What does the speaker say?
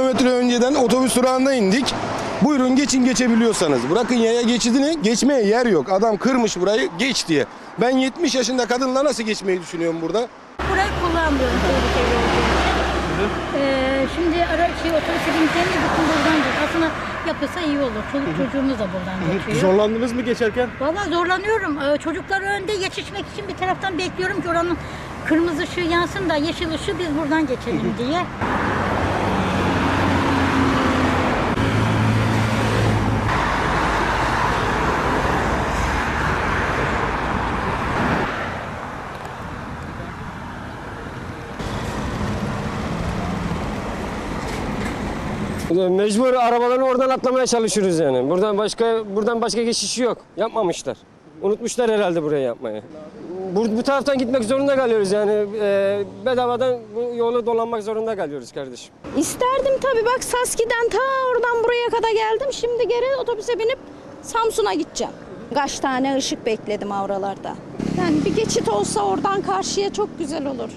Kilometre önceden otobüs durağında indik. Buyurun geçin geçebiliyorsanız. Bırakın yaya geçidini geçmeye yer yok. Adam kırmış burayı geç diye. Ben 70 yaşında kadınla nasıl geçmeyi düşünüyorum burada? Burayı kullanmıyorum tehlikeli. Ee, şimdi ara şey otobüse bineceğimiz bütün buradan geçiyor. Aslında yapılsa iyi olur. Çoluk çocuğumuz da buradan geçiyor. Zorlandınız mı geçerken? Valla zorlanıyorum. Ee, çocuklar önde yetişmek için bir taraftan bekliyorum ki oranın kırmızı ışığı yansın da yeşil ışığı biz buradan geçelim diye. Mecbur arabaların oradan atlamaya çalışıyoruz yani. Buradan başka buradan başka geçiş yok. Yapmamışlar. Unutmuşlar herhalde burayı yapmayı. Bu, bu taraftan gitmek zorunda kalıyoruz yani. E, bedavadan bu yolu dolanmak zorunda kalıyoruz kardeşim. İsterdim tabii bak Saski'den ta oradan buraya kadar geldim. Şimdi geri otobüse binip Samsun'a gideceğim. Kaç tane ışık bekledim avralarda. Yani bir geçit olsa oradan karşıya çok güzel olur.